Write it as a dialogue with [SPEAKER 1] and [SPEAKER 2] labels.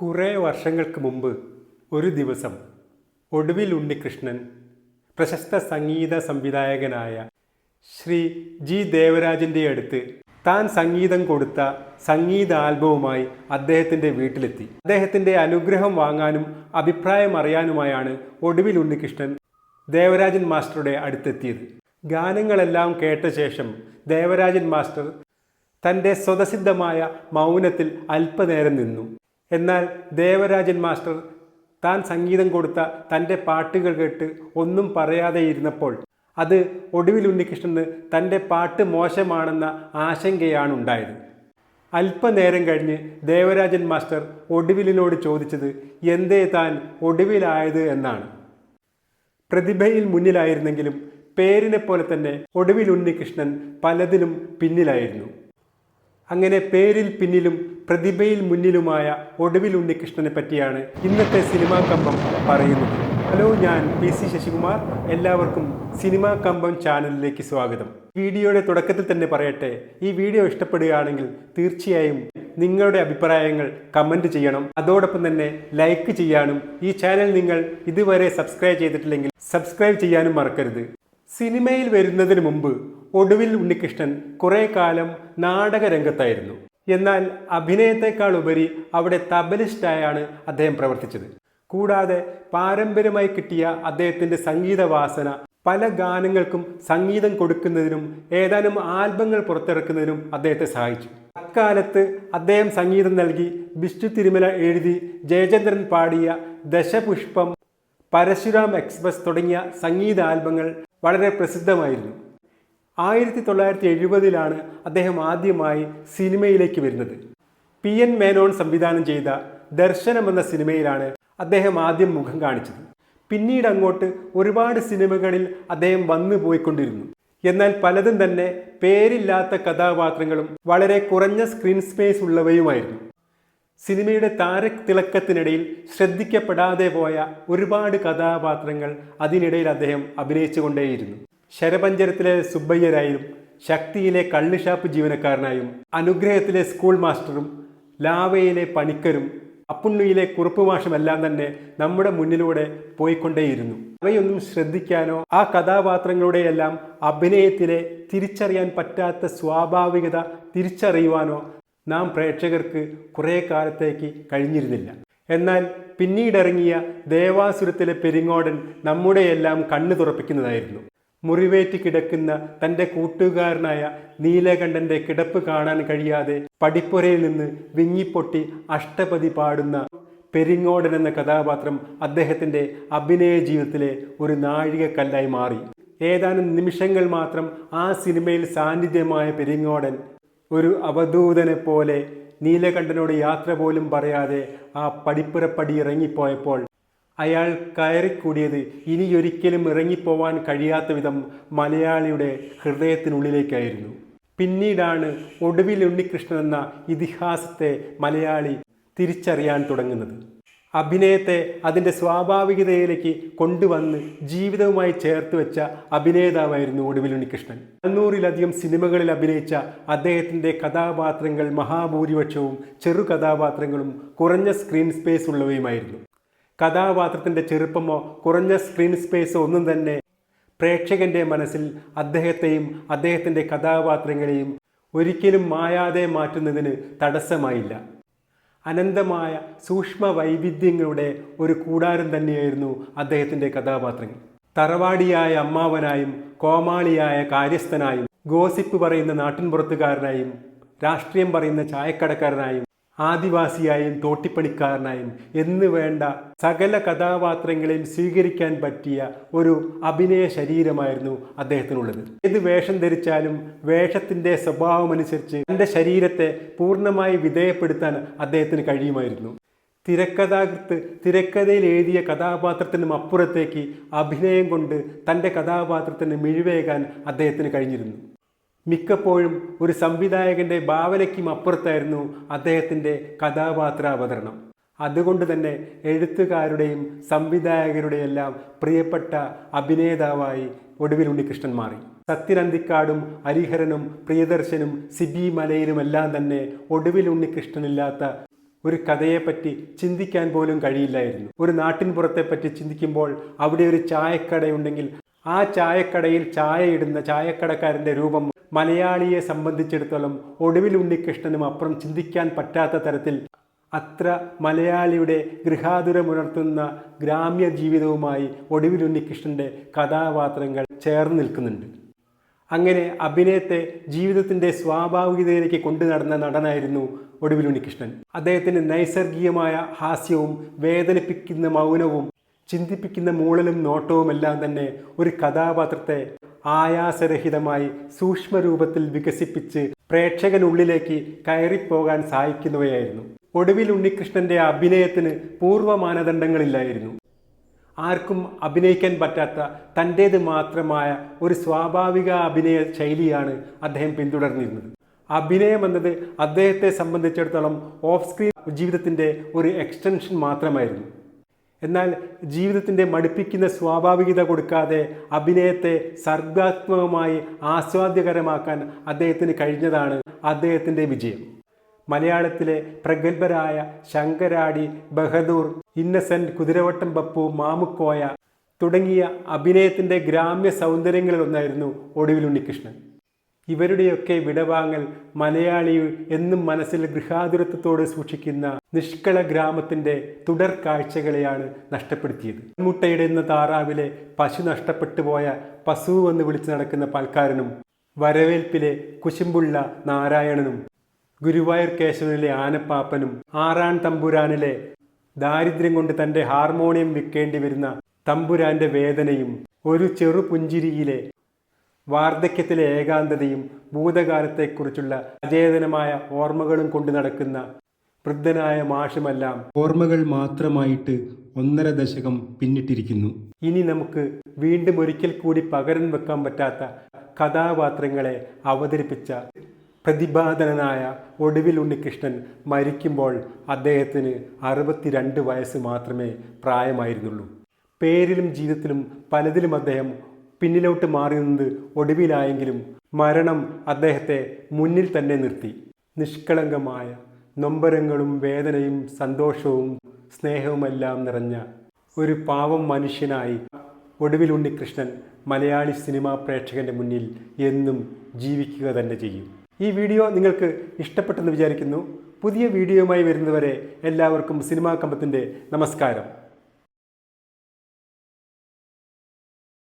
[SPEAKER 1] കുറേ വർഷങ്ങൾക്ക് മുമ്പ് ഒരു ദിവസം ഒടുവിൽ ഉണ്ണികൃഷ്ണൻ പ്രശസ്ത സംഗീത സംവിധായകനായ ശ്രീ ജി ദേവരാജന്റെ അടുത്ത് താൻ സംഗീതം കൊടുത്ത സംഗീത ആൽബവുമായി അദ്ദേഹത്തിന്റെ വീട്ടിലെത്തി. അദ്ദേഹത്തിന്റെ അനുഗ്രഹം വാങ്ങാനും അഭിപ്രായം അറിയാനുമായാണ് ഒടുവിൽ ഉണ്ണികൃഷ്ണൻ ദേവരാജൻ മാസ്റ്ററുടെ അടുത്തെത്തിയത്. ഗാനങ്ങളെല്ലാം കേട്ട ശേഷം ദേവരാജൻ മാസ്റ്റർ തന്റെ സ്വതസിദ്ധമായ മൗനത്തിൽ അല്പനേരം നിന്നു. എന്നാൽ ദേവരാജൻ മാസ്റ്റർ താൻ സംഗീതം കൊടുത്ത തന്റെ പാട്ടുകൾ കേട്ട് ഒന്നും പറയാതെ ഇരുന്നപ്പോൾ അത് ഒടുവിൽ ഉണ്ണികൃഷ്ണന് തന്റെ പാട്ട് മോശമാണെന്ന ആശങ്കയാണ് ഉണ്ടായത് അല്പനേരം കഴിഞ്ഞ് ദേവരാജൻ മാസ്റ്റർ ഒടുവിലിനോട് ചോദിച്ചത് എന്തേ താൻ ഒടുവിലായത് എന്നാണ്. പ്രതിഭയിൽ മുന്നിലായിരുന്നെങ്കിലും പേരിനെ പോലെ തന്നെ ഒടുവിൽ ഉണ്ണികൃഷ്ണൻ പലതിലും പിന്നിലായിരുന്നു. അങ്ങനെ പേരിൽ പിന്നിലും പ്രതിഭയിൽ മുന്നിലുമായ ഒടുവിൽ ഉണ്ണികൃഷ്ണനെ പറ്റിയാണ് ഇന്നത്തെ സിനിമാ കമ്പം പറയുന്നത്. ഹലോ ഞാൻ പി സി ശശികുമാർ. എല്ലാവർക്കും സിനിമാ കമ്പം ചാനലിലേക്ക് സ്വാഗതം. വീഡിയോയുടെ തുടക്കത്തിൽ തന്നെ പറയട്ടെ ഈ വീഡിയോ ഇഷ്ടപ്പെടുകയാണെങ്കിൽ തീർച്ചയായും നിങ്ങളുടെ അഭിപ്രായങ്ങൾ കമന്റ് ചെയ്യണം. അതോടൊപ്പം തന്നെ ലൈക്ക് ചെയ്യാനും ഈ ചാനൽ നിങ്ങൾ ഇതുവരെ സബ്സ്ക്രൈബ് ചെയ്തിട്ടില്ലെങ്കിൽ സബ്സ്ക്രൈബ് ചെയ്യാനും മറക്കരുത്. സിനിമയിൽ വരുന്നതിന് മുമ്പ് ഒടുവിൽ ഉണ്ണികൃഷ്ണൻ കുറേ കാലം നാടകരംഗത്തായിരുന്നു. എന്നാൽ അഭിനയത്തെക്കാൾ ഉപരി അവിടെ തബലിസ്റ്റായാണ് അദ്ദേഹം പ്രവർത്തിച്ചത്. കൂടാതെ പാരമ്പര്യമായി കിട്ടിയ അദ്ദേഹത്തിന്റെ സംഗീത വാസന പല ഗാനങ്ങൾക്കും സംഗീതം കൊടുക്കുന്നതിനും ഏതാനും ആൽബങ്ങൾ പുറത്തിറക്കുന്നതിനും അദ്ദേഹത്തെ സഹായിച്ചു. അക്കാലത്ത് അദ്ദേഹം സംഗീതം നൽകി ബിഷ്ണു തിരുമല എഴുതി ജയചന്ദ്രൻ പാടിയ ദശപുഷ്പം പരശുരാം എക്സ്പ്രസ് തുടങ്ങിയ സംഗീത ആൽബങ്ങൾ വളരെ പ്രസിദ്ധമായിരുന്നു. ആയിരത്തി തൊള്ളായിരത്തി എഴുപതിലാണ് അദ്ദേഹം ആദ്യമായി സിനിമയിലേക്ക് വരുന്നത്. പി എൻ മേനോൻ സംവിധാനം ചെയ്ത ദർശനം എന്ന സിനിമയിലാണ് അദ്ദേഹം ആദ്യം മുഖം കാണിച്ചത്. പിന്നീട് അങ്ങോട്ട് ഒരുപാട് സിനിമകളിൽ അദ്ദേഹം വന്നു പോയിക്കൊണ്ടിരുന്നു. എന്നാൽ പലതും തന്നെ പേരില്ലാത്ത കഥാപാത്രങ്ങളും വളരെ കുറഞ്ഞ സ്ക്രീൻ സ്പേസ് ഉള്ളവയുമായിരുന്നു. സിനിമയുടെ താരത്തിളക്കത്തിനിടയിൽ ശ്രദ്ധിക്കപ്പെടാതെ പോയ ഒരുപാട് കഥാപാത്രങ്ങൾ അതിനിടയിൽ അദ്ദേഹം അഭിനയിച്ചുകൊണ്ടേയിരുന്നു. ശരപഞ്ചരത്തിലെ സുബ്ബയ്യരായും ശക്തിയിലെ കള്ളുഷാപ്പ് ജീവനക്കാരനായും അനുഗ്രഹത്തിലെ സ്കൂൾ മാസ്റ്ററും ലാവയിലെ പണിക്കരും അപ്പുണ്ണിയിലെ കുറുപ്പ് മാഷുമെല്ലാം തന്നെ നമ്മുടെ മുന്നിലൂടെ പോയിക്കൊണ്ടേയിരുന്നു. അവയൊന്നും ശ്രദ്ധിക്കാനോ ആ കഥാപാത്രങ്ങളുടെയെല്ലാം അഭിനയത്തിലെ തിരിച്ചറിയാൻ പറ്റാത്ത സ്വാഭാവികത തിരിച്ചറിയുവാനോ നാം പ്രേക്ഷകർക്ക് കുറേ കാലത്തേക്ക് കഴിഞ്ഞിരുന്നില്ല. എന്നാൽ പിന്നീടിറങ്ങിയ ദേവാസുരത്തിലെ പെരിങ്ങോടൻ നമ്മുടെയെല്ലാം കണ്ണു തുറപ്പിക്കുന്നതായിരുന്നു. മുറിവേറ്റി കിടക്കുന്ന തന്റെ കൂട്ടുകാരനായ നീലകണ്ഠന്റെ കിടപ്പ് കാണാൻ കഴിയാതെ പടിപ്പുരയിൽ നിന്ന് വിങ്ങിപ്പൊട്ടി അഷ്ടപതി പാടുന്ന പെരിങ്ങോടൻ എന്ന കഥാപാത്രം അദ്ദേഹത്തിന്റെ അഭിനയ ജീവിതത്തിലെ ഒരു നാഴികക്കല്ലായി മാറി. ഏതാനും നിമിഷങ്ങൾ മാത്രം ആ സിനിമയിൽ സാന്നിധ്യമായ പെരിങ്ങോടൻ ഒരു അവധൂതനെ പോലെ നീലകണ്ഠനോട് യാത്ര പോലും പറയാതെ ആ പടിപ്പുറപ്പടി ഇറങ്ങിപ്പോയപ്പോൾ അയാൾ കയറിക്കൂടിയത് ഇനിയൊരിക്കലും ഇറങ്ങിപ്പോവാൻ കഴിയാത്ത വിധം മലയാളിയുടെ ഹൃദയത്തിനുള്ളിലേക്കായിരുന്നു. പിന്നീടാണ് ഒടുവിൽ ഉണ്ണികൃഷ്ണൻ എന്ന ഇതിഹാസത്തെ മലയാളി തിരിച്ചറിയാൻ തുടങ്ങുന്നത്. അഭിനയത്തെ അതിന്റെ സ്വാഭാവികതയിലേക്ക് കൊണ്ടുവന്ന് ജീവിതവുമായി ചേർത്ത് വെച്ച അഭിനേതാവായിരുന്നു ഒടുവിൽ ഉണ്ണികൃഷ്ണൻ അഞ്ഞൂറിലധികം സിനിമകളിൽ അഭിനയിച്ച അദ്ദേഹത്തിന്റെ കഥാപാത്രങ്ങൾ മഹാഭൂരിപക്ഷവും ചെറു കഥാപാത്രങ്ങളും കുറഞ്ഞ സ്ക്രീൻ സ്പേസ് ഉള്ളവയുമായിരുന്നു. കഥാപാത്രത്തിന്റെ ചെറുപ്പമോ കുറഞ്ഞ സ്ക്രീൻ സ്പേസോ ഒന്നും തന്നെ പ്രേക്ഷകന്റെ മനസ്സിൽ അദ്ദേഹത്തെയും അദ്ദേഹത്തിന്റെ കഥാപാത്രങ്ങളെയും ഒരിക്കലും മായാതെ മാറ്റുന്നതിന് തടസ്സമായില്ല. അനന്തമായ സൂക്ഷ്മ വൈവിധ്യങ്ങളുടെ ഒരു കൂടാരം തന്നെയായിരുന്നു അദ്ദേഹത്തിന്റെ കഥാപാത്രങ്ങൾ. തറവാടിയായ അമ്മാവനായും കോമാളിയായ കാര്യസ്ഥനായും ഗോസിപ്പ് പറയുന്ന നാട്ടിൻപുറത്തുകാരനായും രാഷ്ട്രീയം പറയുന്ന ചായക്കടക്കാരനായും ആദിവാസിയായും തോട്ടിപ്പണിക്കാരനായും എന്ന് വേണ്ട സകല കഥാപാത്രങ്ങളെയും സ്വീകരിക്കാൻ പറ്റിയ ഒരു അഭിനയ ശരീരമായിരുന്നു അദ്ദേഹത്തിനുള്ളത്. ഏത് വേഷം ധരിച്ചാലും വേഷത്തിന്റെ സ്വഭാവമനുസരിച്ച് തന്റെ ശരീരത്തെ പൂർണമായി വിധേയപ്പെടുത്താൻ അദ്ദേഹത്തിന് കഴിയുമായിരുന്നു. തിരക്കഥാകൃത്ത് തിരക്കഥയിൽ എഴുതിയ കഥാപാത്രത്തിനും അപ്പുറത്തേക്ക് അഭിനയം കൊണ്ട് തന്റെ കഥാപാത്രത്തിന് മിഴിവേകാൻ അദ്ദേഹത്തിന് കഴിഞ്ഞിരുന്നു. മിക്കപ്പോഴും ഒരു സംവിധായകന്റെ ഭാവനയ്ക്കും അപ്പുറത്തായിരുന്നു അദ്ദേഹത്തിന്റെ കഥാപാത്ര അവതരണം അതുകൊണ്ട് തന്നെ എഴുത്തുകാരുടെയും സംവിധായകരുടെയെല്ലാം പ്രിയപ്പെട്ട അഭിനേതാവായി ഒടുവിൽ ഉണ്ണികൃഷ്ണൻ മാറി. സത്യനന്ദിക്കാടും ഹരിഹരനും പ്രിയദർശനും സിബി മലയിലുമെല്ലാം തന്നെ ഒടുവിൽ ഉണ്ണികൃഷ്ണനില്ലാത്ത ഒരു കഥയെപ്പറ്റി ചിന്തിക്കാൻ പോലും കഴിയില്ലായിരുന്നു. ഒരു നാട്ടിൻ പുറത്തെപ്പറ്റി ചിന്തിക്കുമ്പോൾ അവിടെ ഒരു ചായക്കടയുണ്ടെങ്കിൽ ആ ചായക്കടയിൽ ചായ ഇടുന്ന ചായക്കടക്കാരന്റെ രൂപം മലയാളിയെ സംബന്ധിച്ചിടത്തോളം ഒടുവിൽ ഉണ്ണികൃഷ്ണനും അപ്പുറം ചിന്തിക്കാൻ പറ്റാത്ത തരത്തിൽ അത്ര മലയാളിയുടെ ഗൃഹാതുരമുണർത്തുന്ന ഗ്രാമ്യ ജീവിതവുമായി ഒടുവിൽ ഉണ്ണികൃഷ്ണന്റെ കഥാപാത്രങ്ങൾ ചേർന്ന് നിൽക്കുന്നുണ്ട്. അങ്ങനെ അഭിനയത്തെ ജീവിതത്തിന്റെ സ്വാഭാവികതയിലേക്ക് കൊണ്ടു നടന്ന നടനായിരുന്നു ഒടുവിൽ ഉണ്ണികൃഷ്ണൻ. അദ്ദേഹത്തിന് നൈസർഗികമായ ഹാസ്യവും വേദനിപ്പിക്കുന്ന മൗനവും ചിന്തിപ്പിക്കുന്ന മൂളലും നോട്ടവും എല്ലാം തന്നെ ഒരു കഥാപാത്രത്തെ ആയാസരഹിതമായി സൂക്ഷ്മരൂപത്തിൽ വികസിപ്പിച്ച് പ്രേക്ഷകനുള്ളിലേക്ക് കയറിപ്പോകാൻ സഹായിക്കുന്നവയായിരുന്നു ഒടുവിൽ ഉണ്ണികൃഷ്ണന്റെ അഭിനയത്തിന് പൂർവ മാനദണ്ഡങ്ങളില്ലായിരുന്നു. ആർക്കും അഭിനയിക്കാൻ പറ്റാത്ത തന്റേത് മാത്രമായ ഒരു സ്വാഭാവിക അഭിനയ ശൈലിയാണ് അദ്ദേഹം പിന്തുടർന്നിരുന്നത്. അഭിനയം എന്നത് അദ്ദേഹത്തെ സംബന്ധിച്ചിടത്തോളം ഓഫ് സ്ക്രീൻ ജീവിതത്തിന്റെ ഒരു എക്സ്റ്റൻഷൻ മാത്രമായിരുന്നു. എന്നാൽ ജീവിതത്തിന്റെ മടുപ്പിക്കുന്ന സ്വാഭാവികത കൊടുക്കാതെ അഭിനയത്തെ സർഗാത്മകമായി ആസ്വാദ്യകരമാക്കാൻ അദ്ദേഹത്തിന് കഴിഞ്ഞതാണ് അദ്ദേഹത്തിന്റെ വിജയം. മലയാളത്തിലെ പ്രഗത്ഭരായ ശങ്കരാടി ബഹദൂർ ഇന്നസെന്റ് കുതിരവട്ടം പപ്പു മാമുക്കോയ തുടങ്ങിയ അഭിനയത്തിന്റെ ഗ്രാമ്യ സൗന്ദര്യങ്ങളിലൊന്നായിരുന്നു ഒടുവിൽ ഉണ്ണികൃഷ്ണൻ. ഇവരുടെയൊക്കെ വിടവാങ്ങൽ മലയാളി എന്നും മനസ്സിൽ ഗൃഹാതുരത്വത്തോടെ സൂക്ഷിക്കുന്ന നിഷ്കള ഗ്രാമത്തിന്റെ തുടർ കാഴ്ചകളെയാണ് നഷ്ടപ്പെടുത്തിയത്. മുട്ടയുടെ എന്ന താറാവിലെ പശു നഷ്ടപ്പെട്ടു പോയ പശു എന്ന് വിളിച്ചു നടക്കുന്ന പാൽക്കാരനും വരവേൽപ്പിലെ കുശുമ്പുള്ള നാരായണനും ഗുരുവായൂർ കേശവനിലെ ആനപ്പാപ്പനും ആറാൻ തമ്പുരാനിലെ ദാരിദ്ര്യം കൊണ്ട് തന്റെ ഹാർമോണിയം വിൽക്കേണ്ടി വരുന്ന തമ്പുരാന്റെ വേദനയും ഒരു ചെറു പുഞ്ചിരിയിലെ വാർദ്ധക്യത്തിലെ ഏകാന്തതയും ഭൂതകാലത്തെക്കുറിച്ചുള്ള അചേതനമായ ഓർമ്മകളും കൊണ്ടു നടക്കുന്ന വൃദ്ധനായ മാഷുമെല്ലാം ഓർമ്മകൾ മാത്രമായിട്ട് ഒന്നര ദശകം പിന്നിട്ടിരിക്കുന്നു. ഇനി നമുക്ക് വീണ്ടും ഒരിക്കൽ കൂടി പകരം വെക്കാൻ പറ്റാത്ത കഥാപാത്രങ്ങളെ അവതരിപ്പിച്ച പ്രതിപാദനനായ ഒടുവിൽ ഉണ്ണികൃഷ്ണൻ മരിക്കുമ്പോൾ അദ്ദേഹത്തിന് അറുപത്തിരണ്ട് വയസ്സ് മാത്രമേ പ്രായമായിരുന്നുള്ളൂ. പേരിലും ജീവിതത്തിലും പലതിലും അദ്ദേഹം പിന്നിലോട്ട് മാറി നിന്നത് ഒടുവിലായെങ്കിലും മരണം അദ്ദേഹത്തെ മുന്നിൽ തന്നെ നിർത്തി. നിഷ്കളങ്കമായ നൊമ്പരങ്ങളും വേദനയും സന്തോഷവും സ്നേഹവുമെല്ലാം നിറഞ്ഞ ഒരു പാവം മനുഷ്യനായി ഒടുവിൽ ഉണ്ണികൃഷ്ണൻ മലയാളി സിനിമാ പ്രേക്ഷകന്റെ മുന്നിൽ എന്നും ജീവിക്കുക തന്നെ ചെയ്യും. ഈ വീഡിയോ നിങ്ങൾക്ക് ഇഷ്ടപ്പെട്ടെന്ന് വിചാരിക്കുന്നു. പുതിയ വീഡിയോയുമായി വരുന്നവരെ എല്ലാവർക്കും സിനിമാ കമ്പത്തിന്റെ നമസ്കാരം.